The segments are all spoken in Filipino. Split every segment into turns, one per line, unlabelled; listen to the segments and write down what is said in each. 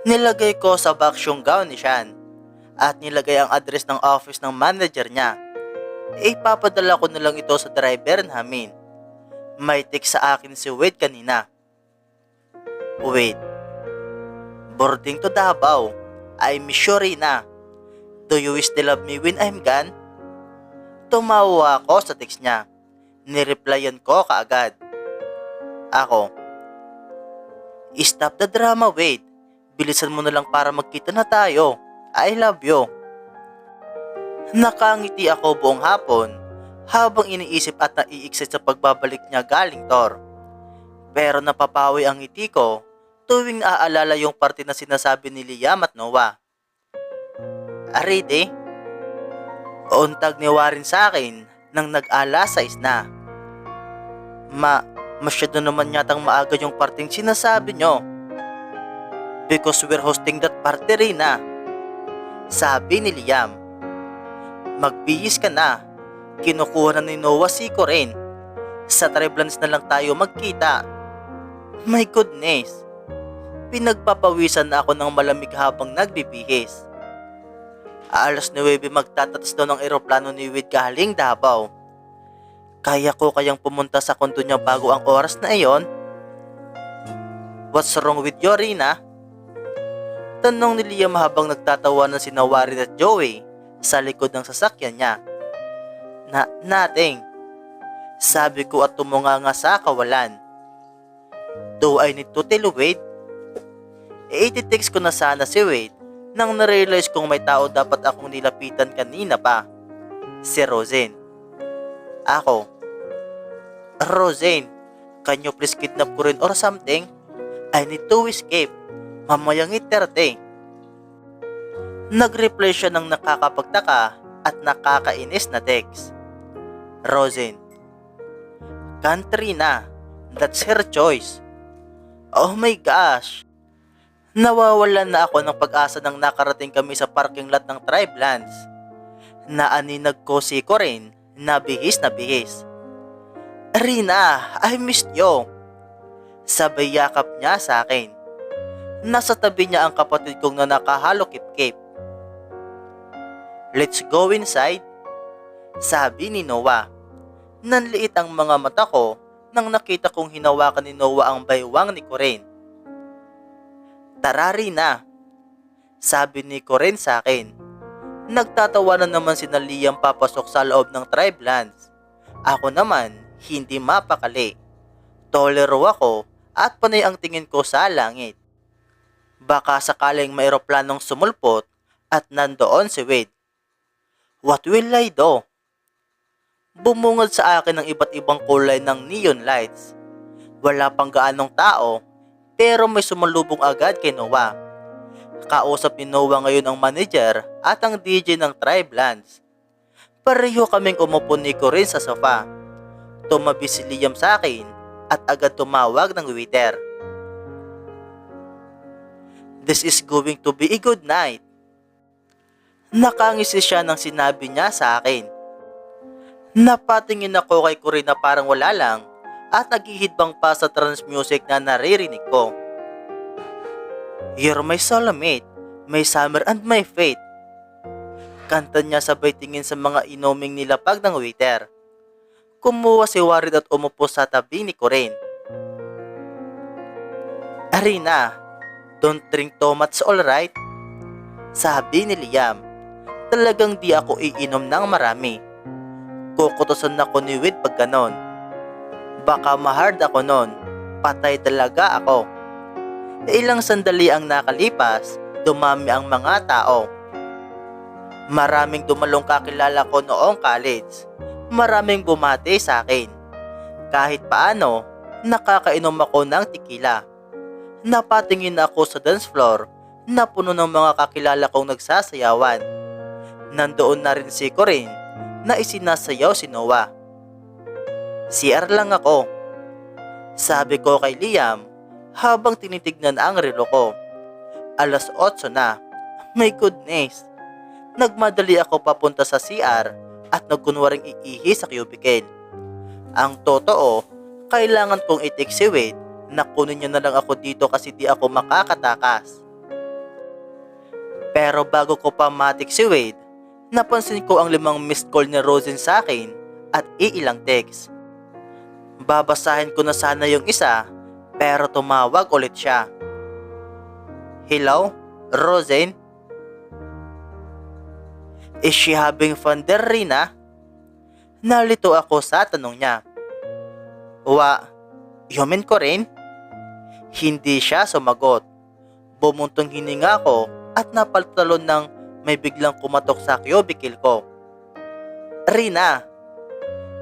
Nilagay ko sa box yung gown ni Sean at nilagay ang address ng office ng manager niya. Ipapadala ko na lang ito sa driver namin. May text sa akin si Wade kanina. Wade, boarding to Davao. I miss you Rina. Do you still love me when I'm gone? Tumawa ako sa text niya. Nireplyan ko kaagad. Ako, Stop the drama, Wade. Bilisan mo na lang para magkita na tayo. I love you. Nakangiti ako buong hapon habang iniisip at naiiksit sa pagbabalik niya galing Tor. Pero napapawi ang ngiti ko tuwing naaalala yung parte na sinasabi ni Liam at Noah. Aride, untag ni Warren sa akin nang nag-alas sa isna. Ma, masyado naman yatang maaga yung parting sinasabi nyo. Because we're hosting that party rin na. Sabi ni Liam. Magbihis ka na. Kinukuha na ni Noah si rin. Sa Treblans na lang tayo magkita. My goodness. Pinagpapawisan na ako ng malamig habang nagbibihis. Alas 9 magtatatas daw ng eroplano ni Wade galing Davao. Kaya ko kayang pumunta sa kondo niya bago ang oras na iyon? What's wrong with you, Rina? Tanong ni Liam habang nagtatawa na si Nawarin at Joey sa likod ng sasakyan niya. Na, nothing. Sabi ko at tumunga nga sa kawalan. Do I need to tell Wade? E ititext ko na sana si Wade nang narealize kong may tao dapat akong nilapitan kanina pa. Si Rosen. Ako. Rosen, can you please kidnap ko rin or something? I need to escape. Mamayang iterte. Nag-reply siya ng nakakapagtaka at nakakainis na text. Rosen. Country na. That's her choice. Oh my gosh. Nawawalan na ako ng pag-asa nang nakarating kami sa parking lot ng Tribelands. Naaninag ko si Corinne na bihis na bihis. Rina, I missed you. Sabay yakap niya sa akin. Nasa tabi niya ang kapatid kong na nakahalo kip-kip. Let's go inside. Sabi ni Noah. Nanliit ang mga mata ko nang nakita kong hinawakan ni Noah ang baywang ni Corinne. Tara Rina. Sabi ni Corinne sa akin. Nagtatawa na naman si Liam papasok sa loob ng Tribelands. Ako naman, hindi mapakali. Tolero ako at panay ang tingin ko sa langit. Baka sakaling may eroplanong sumulpot at nandoon si Wade. What will I do? Bumungad sa akin ng iba't ibang kulay ng neon lights. Wala pang gaanong tao pero may sumalubong agad kay Noah. Kausap ni Noah ngayon ang manager at ang DJ ng Tribelands. Pareho kaming umupo ni Corinne sa sofa. Tumabi si Liam sa akin at agad tumawag ng waiter. This is going to be a good night. Nakangisi siya nang sinabi niya sa akin. Napatingin ako kay Corinne na parang wala lang at naghihidbang pa sa trance music na naririnig ko. You're my soulmate, my summer and my fate. Kanta niya sabay tingin sa mga inuming nilapag ng waiter. Kumuha si Warren at umupo sa tabi ni Corinne. Arina, don't drink too much alright? Sabi ni Liam, talagang di ako iinom ng marami. Kukutosan ako ni Wade pag ganon. Baka mahard ako nun, patay talaga ako. Ilang sandali ang nakalipas, dumami ang mga tao. Maraming dumalong kakilala ko noong college. Maraming bumati sa akin. Kahit paano, nakakainom ako ng tikila. Napatingin ako sa dance floor na puno ng mga kakilala kong nagsasayawan. Nandoon na rin si Corinne na isinasayaw si Noah. CR lang ako. Sabi ko kay Liam habang tinitignan ang relo ko. Alas 8 na. My goodness. nagmadali ako papunta sa CR at nagkunwaring iihi sa cubicle. Ang totoo, kailangan kong itik si Wade na kunin niya na lang ako dito kasi di ako makakatakas. Pero bago ko pa matik si Wade, napansin ko ang limang missed call ni Rosen sa akin at iilang text. Babasahin ko na sana yung isa, pero tumawag ulit siya. Hello, Rosen? Is she having fun there, Rina? Nalito ako sa tanong niya. Wa, yumin ko rin? Hindi siya sumagot. Bumuntong hininga ko at napaltalon ng may biglang kumatok sa cubicle ko. Rina!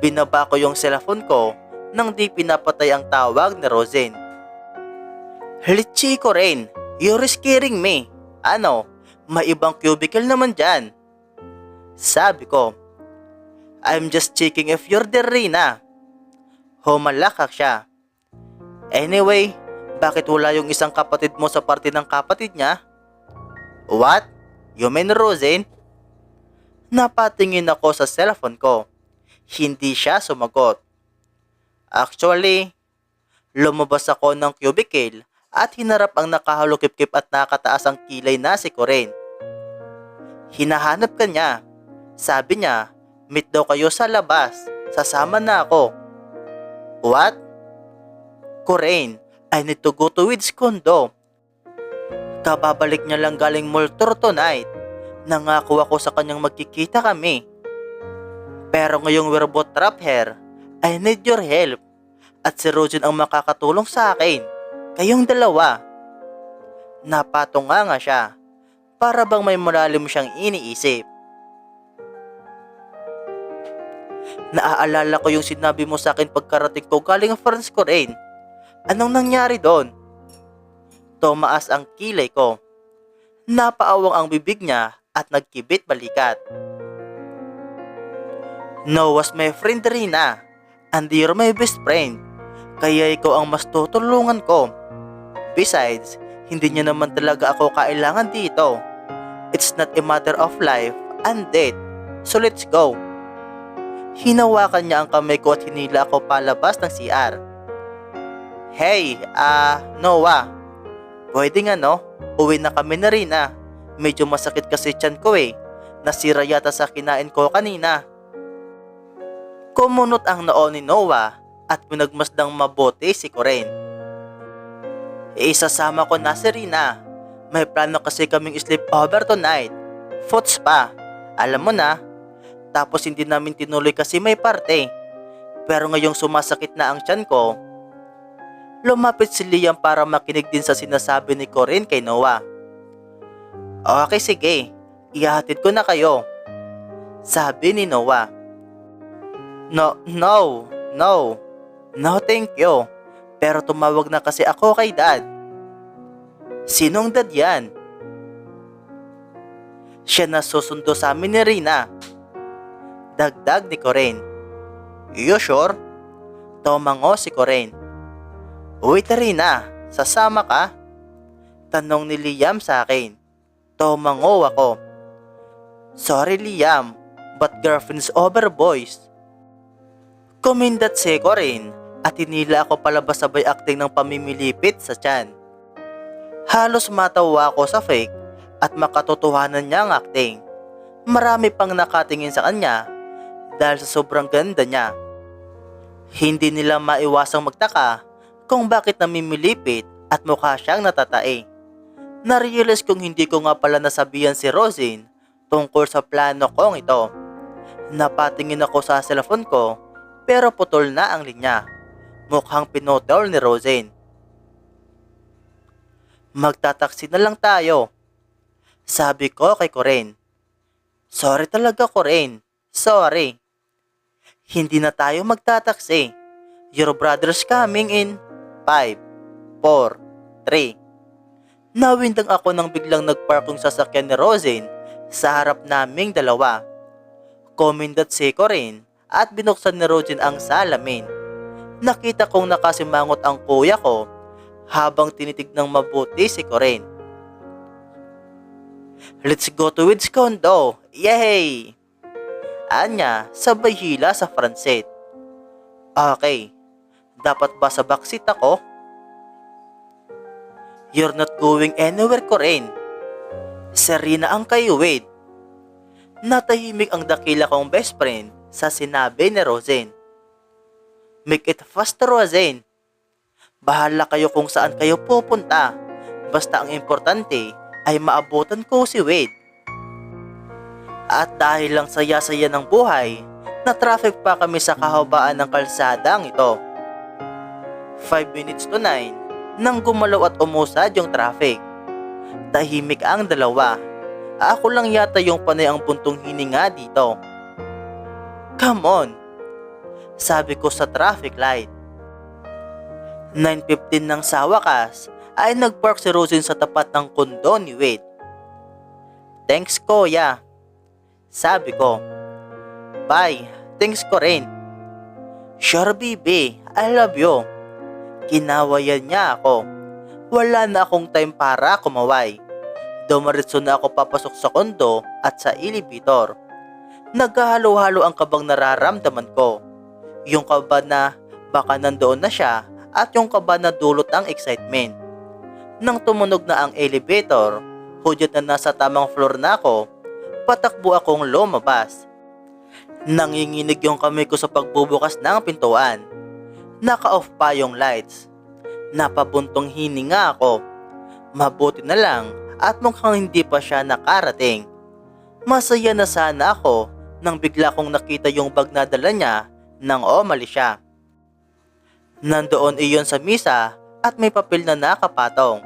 Binaba ko yung cellphone ko nang di pinapatay ang tawag ni Rosen. Litchi ko rin. You're scaring me. Ano? May ibang cubicle naman dyan. Sabi ko, I'm just checking if you're there, Rina. Humalakak siya. Anyway, bakit wala yung isang kapatid mo sa parte ng kapatid niya? What? You mean Rosen? Napatingin ako sa cellphone ko. Hindi siya sumagot. Actually, lumabas ako ng cubicle at hinarap ang nakahalukip-kip at nakataas ang kilay na si Corain. Hinahanap ka niya. Sabi niya, meet daw kayo sa labas. Sasama na ako. What? Corain, I need to go to Wid's condo. Kababalik niya lang galing mall tour tonight. Nangako ako sa kanyang magkikita kami. Pero ngayong we're both trap hair, I need your help. At si Rogen ang makakatulong sa akin. Kayong dalawa. Napatunga nga siya. Para bang may malalim siyang iniisip. Naaalala ko yung sinabi mo sa akin pagkarating ko galing France ko rin. Anong nangyari doon? Tumaas ang kilay ko. Napaawang ang bibig niya at nagkibit balikat. No was my friend Rina, and you're my best friend. Kaya ikaw ang mas tutulungan ko. Besides, hindi niya naman talaga ako kailangan dito. It's not a matter of life and death. So let's go. Hinawakan niya ang kamay ko at hinila ako palabas ng CR. Hey, ah, Noah. Pwede nga no? Uwi na kami na rin ah. Medyo masakit kasi tiyan ko eh. Nasira yata sa kinain ko kanina. Kumunot ang noo ni Noah at pinagmasdang mabuti si Corain. Isasama ko na si Rina. May plano kasi kaming sleep over tonight. Foots pa. Alam mo na. Tapos hindi namin tinuloy kasi may parte. Pero ngayong sumasakit na ang tiyan ko, lumapit si Liam para makinig din sa sinasabi ni Corinne kay Noah. Okay, sige. Ihahatid ko na kayo. Sabi ni Noah. No, no, no. No, thank you. Pero tumawag na kasi ako kay dad. Sinong dad yan? Siya na susundo sa amin ni Rina. Dagdag ni Corain. You sure? Tumango si Corain. Wait Rina, sasama ka? Tanong ni Liam sa akin. Tumango ako. Sorry Liam, but girlfriend's over boys. Kumindat si Corain at hinila ako palabas sabay acting ng pamimilipit sa tiyan. Halos matawa ako sa fake at makatotohanan niya ang acting. Marami pang nakatingin sa kanya dahil sa sobrang ganda niya. Hindi nila maiwasang magtaka kung bakit namimilipit at mukha siyang natatae. Narealize kong hindi ko nga pala nasabihan si Rosin tungkol sa plano kong ito. Napatingin ako sa cellphone ko pero putol na ang linya. Mukhang pinutol ni Rosin. Magtataksi na lang tayo. Sabi ko kay Corain. Sorry talaga Corain. Sorry. Hindi na tayo magtataksi. Your brother's coming in 5, 4, 3. Nawindang ako nang biglang nagpark yung sasakyan ni Rosin sa harap naming dalawa. Kumindat si Corain at binuksan ni Rosin ang salamin. Nakita kong nakasimangot ang kuya ko habang tinitig ng mabuti si Corain. Let's go to Wid's condo! Yay! Anya, sabay hila sa Franset. Okay, dapat ba sa backseat ako? You're not going anywhere, Corain. Serena ang kay Wade. Natahimik ang dakila kong best friend sa sinabi ni Rosen. Make it fast, Rosen. Bahala kayo kung saan kayo pupunta. Basta ang importante ay maabutan ko si Wade. At dahil lang saya-saya ng buhay, na traffic pa kami sa kahabaan ng kalsadang ito. 5 minutes to 9 nang gumalaw at umusad yung traffic. Tahimik ang dalawa. Ako lang yata yung panay ang puntong hininga dito. Come on! Sabi ko sa traffic light. 9.15 ng sa wakas ay nagpark si Rosin sa tapat ng kondo ni Wade. Thanks kuya. Sabi ko. Bye. Thanks ko rin. Sure baby. I love you. Kinawayan niya ako. Wala na akong time para kumaway. Dumaritso na ako papasok sa kondo at sa elevator. Naghahalo-halo ang kabang nararamdaman ko. Yung kaba na baka nandoon na siya at yung kaba na dulot ng excitement. Nang tumunog na ang elevator, hudyat na nasa tamang floor na ako, patakbo akong lumabas. Nanginginig yung kamay ko sa pagbubukas ng pintuan. Naka-off pa yung lights. Napabuntong hininga ako. Mabuti na lang at mukhang hindi pa siya nakarating. Masaya na sana ako nang bigla kong nakita yung bag na dala niya nang umali siya. Nandoon iyon sa misa at may papel na nakapatong.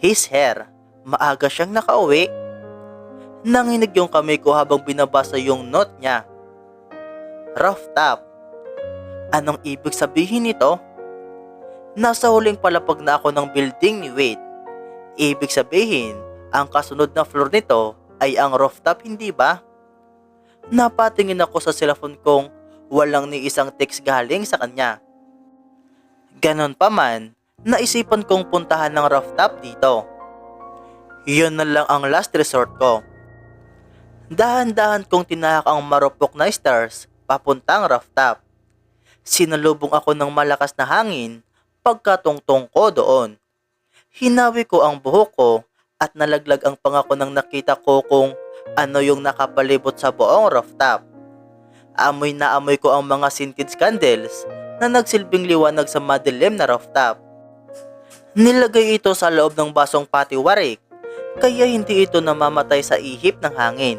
His hair, maaga siyang nakauwi. Nanginig yung kamay ko habang binabasa yung note niya. Rough top. Anong ibig sabihin nito? Nasa huling palapag na ako ng building ni Wade. Ibig sabihin, ang kasunod na floor nito ay ang rooftop, hindi ba? Napatingin ako sa cellphone kong walang ni isang text galing sa kanya. Ganon pa man, naisipan kong puntahan ng rooftop dito. Yun na lang ang last resort ko. Dahan-dahan kong tinahak ang marupok na stars papuntang rooftop. Sinalubong ako ng malakas na hangin pagkatungtong ko doon. Hinawi ko ang buhok ko at nalaglag ang pangako nang nakita ko kung ano yung nakapalibot sa buong rooftop. Amoy na amoy ko ang mga scented candles na nagsilbing liwanag sa madilim na rooftop. Nilagay ito sa loob ng basong patiwarik kaya hindi ito namamatay sa ihip ng hangin.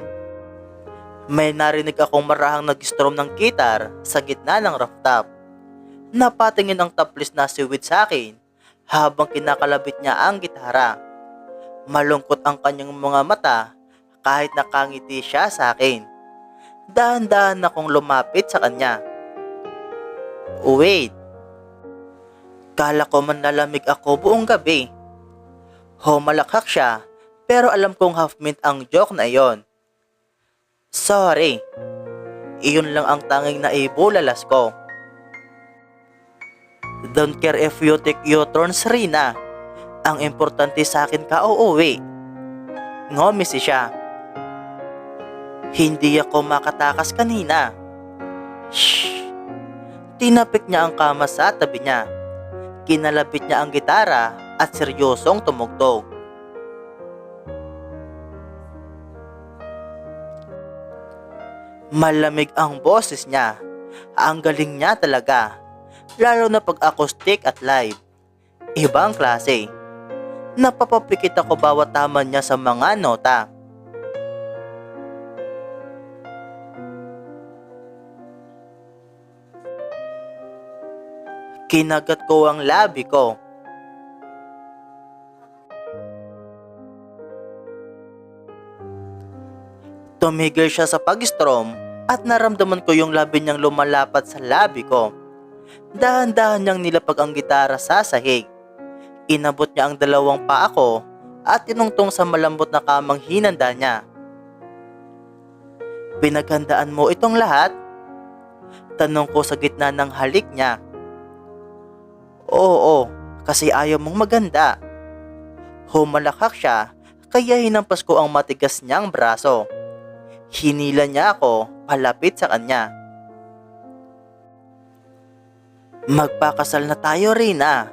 May narinig akong marahang nag-strum ng gitar sa gitna ng rooftop. Napatingin ang taplis na si Wid sa akin habang kinakalabit niya ang gitara. Malungkot ang kanyang mga mata kahit nakangiti siya sa akin. Dahan-dahan akong lumapit sa kanya. Wait. Kala ko man nalamig ako buong gabi. Humalakhak siya pero alam kong half mint ang joke na iyon. Sorry. Iyon lang ang tanging naibulalas ko. Don't care if you take U-turns, Rina. Ang importante sa akin ka uuwi. Ngomisi siya. Hindi ako makatakas kanina. Shh! Tinapik niya ang kama sa tabi niya. Kinalapit niya ang gitara at seryosong tumugtog. Malamig ang boses niya. Ang galing niya talaga. Lalo na pag acoustic at live. Ibang klase. Napapapikit ako bawat tama niya sa mga nota. Kinagat ko ang labi ko. Tumigil siya sa pag-strom at naramdaman ko yung labi niyang lumalapat sa labi ko. Dahan-dahan niyang nilapag ang gitara sa sahig. Inabot niya ang dalawang paa ko at tinungtong sa malambot na kamang hinanda niya. Pinaghandaan mo itong lahat? Tanong ko sa gitna ng halik niya. Oo, kasi ayaw mong maganda. Humalakhak siya kaya hinampas ko ang matigas niyang braso. Hinila niya ako palapit sa kanya. Magpakasal na tayo, Rina.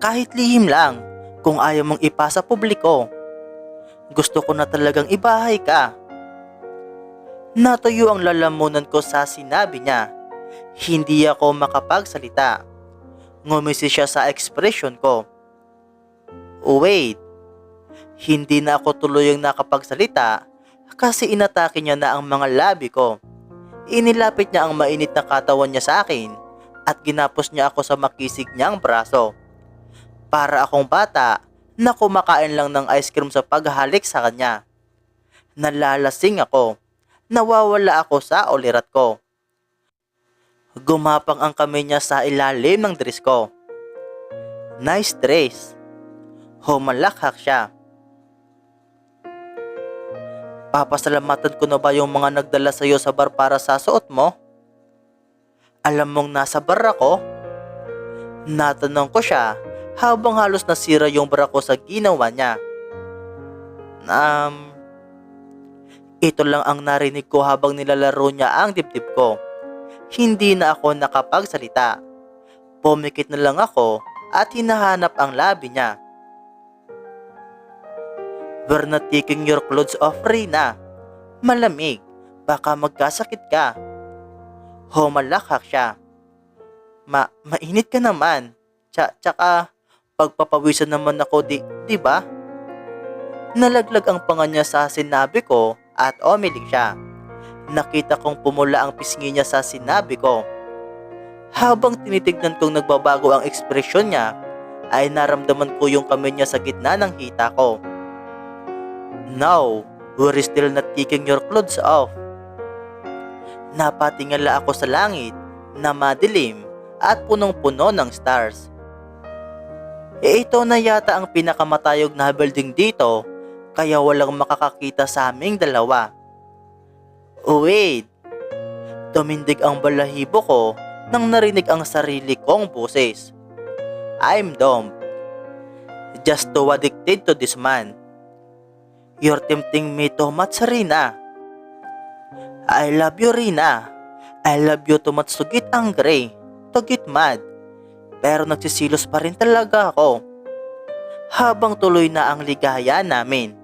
Kahit lihim lang, kung ayaw mong ipasa publiko. Gusto ko na talagang ibahay ka. Natuyo ang lalamunan ko sa sinabi niya. Hindi ako makapagsalita. Ngumisi siya sa expression ko. Wait, hindi na ako tuluyang nakapagsalita kasi inatake niya na ang mga labi ko. Inilapit niya ang mainit na katawan niya sa akin at ginapos niya ako sa makisig niyang braso. Para akong bata na kumakain lang ng ice cream sa paghalik sa kanya. Nalalasing ako. Nawawala ako sa ulirat ko. Gumapang ang kamay niya sa ilalim ng dress ko. Nice dress. Humalakhak siya. Papasalamatan ko na ba yung mga nagdala sa'yo sa bar para sa suot mo? Alam mong nasa bar ako? Natanong ko siya habang halos nasira yung bar ko sa ginawa niya. Um, ito lang ang narinig ko habang nilalaro niya ang dibdib ko. Hindi na ako nakapagsalita. Pumikit na lang ako at hinahanap ang labi niya. We're not taking your clothes off, Rina. Malamig. Baka magkasakit ka. Humalakhak siya. Ma, mainit ka naman. Tsa, tsaka, pagpapawisan naman ako, di, di ba? Nalaglag ang panga niya sa sinabi ko at umiling siya. Nakita kong pumula ang pisngi niya sa sinabi ko. Habang tinitignan kong nagbabago ang ekspresyon niya, ay naramdaman ko yung kamay niya sa gitna ng hita ko. No, we're still not taking your clothes off. Napatingala ako sa langit na madilim at punong-puno ng stars. E ito na yata ang pinakamatayog na building dito kaya walang makakakita sa aming dalawa. Oh wait, tumindig ang balahibo ko nang narinig ang sarili kong boses. I'm dumb. Just too addicted to this man. You're tempting me too much, Rina. I love you, Rina. I love you too much to get angry, to get mad. Pero nagsisilos pa rin talaga ako. Habang tuloy na ang ligaya namin.